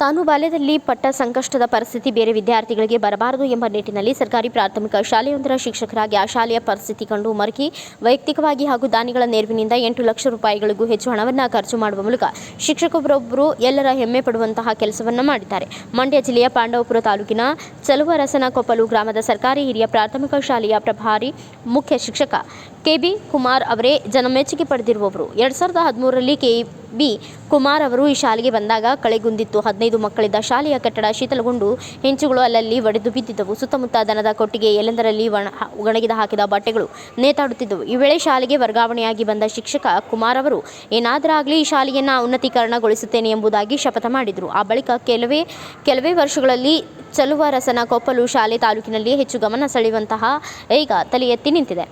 ತಾನು ಬಾಲ್ಯದಲ್ಲಿ ಪಟ್ಟ ಸಂಕಷ್ಟದ ಪರಿಸ್ಥಿತಿ ಬೇರೆ ವಿದ್ಯಾರ್ಥಿಗಳಿಗೆ ಬರಬಾರದು ಎಂಬ ನಿಟ್ಟಿನಲ್ಲಿ ಸರ್ಕಾರಿ ಪ್ರಾಥಮಿಕ ಶಾಲೆಯೊಂದರ ಶಿಕ್ಷಕರಾಗಿ ಆ ಶಾಲೆಯ ಪರಿಸ್ಥಿತಿ ಕಂಡು ಮರುಕಿ ವೈಯಕ್ತಿಕವಾಗಿ ಹಾಗೂ ದಾನಿಗಳ ನೆರವಿನಿಂದ ಎಂಟು ಲಕ್ಷ ರೂಪಾಯಿಗಳಿಗೂ ಹೆಚ್ಚು ಹಣವನ್ನು ಖರ್ಚು ಮಾಡುವ ಮೂಲಕ ಶಿಕ್ಷಕರೊಬ್ಬರು ಎಲ್ಲರ ಹೆಮ್ಮೆ ಪಡುವಂತಹ ಕೆಲಸವನ್ನು ಮಾಡಿದ್ದಾರೆ. ಮಂಡ್ಯ ಜಿಲ್ಲೆಯ ಪಾಂಡವಪುರ ತಾಲೂಕಿನ ಚಲುವರಸನಕೊಪ್ಪಲು ಗ್ರಾಮದ ಸರ್ಕಾರಿ ಹಿರಿಯ ಪ್ರಾಥಮಿಕ ಶಾಲೆಯ ಪ್ರಭಾರಿ ಮುಖ್ಯ ಶಿಕ್ಷಕ ಕೆಬಿ ಕುಮಾರ್ ಅವರೇ ಜನಮೆಚ್ಚುಗೆ ಪಡೆದಿರುವವರು. ಎರಡು ಸಾವಿರದ ಹದಿಮೂರರಲ್ಲಿ ಕೆಬಿ ಕುಮಾರ್ ಅವರು ಈ ಶಾಲೆಗೆ ಬಂದಾಗ ಕಳೆಗುಂದಿತ್ತು. ಹದಿನೈದು ಮಕ್ಕಳಿದ್ದ ಶಾಲೆಯ ಕಟ್ಟಡ ಶೀತಲಗೊಂಡು ಹೆಂಚುಗಳು ಅಲ್ಲಲ್ಲಿ ಒಡೆದು ಬಿದ್ದಿದ್ದವು. ಸುತ್ತಮುತ್ತ ದನದ ಕೊಟ್ಟಿಗೆ ಎಲ್ಲೆಂದರಲ್ಲಿ ಒಣ ಒಣಗಿದ ಹಾಕಿದ ಬಟ್ಟೆಗಳು ನೇತಾಡುತ್ತಿದ್ದವು. ಈ ವೇಳೆ ಶಾಲೆಗೆ ವರ್ಗಾವಣೆಯಾಗಿ ಬಂದ ಶಿಕ್ಷಕ ಕುಮಾರ್ ಅವರು, ಏನಾದರಾಗಲಿ ಈ ಶಾಲೆಯನ್ನು ಉನ್ನತೀಕರಣಗೊಳಿಸುತ್ತೇನೆ ಎಂಬುದಾಗಿ ಶಪಥ ಮಾಡಿದರು. ಆ ಬಳಿಕ ಕೆಲವೇ ಕೆಲವೇ ವರ್ಷಗಳಲ್ಲಿ ಚಲುವ ರಸನ ಕೊಪ್ಪಲು ಶಾಲೆ ತಾಲೂಕಿನಲ್ಲಿ ಹೆಚ್ಚು ಗಮನ ಸೆಳೆಯುವಂತಹ ಈಗ ತಲೆ ಎತ್ತಿ ನಿಂತಿದೆ.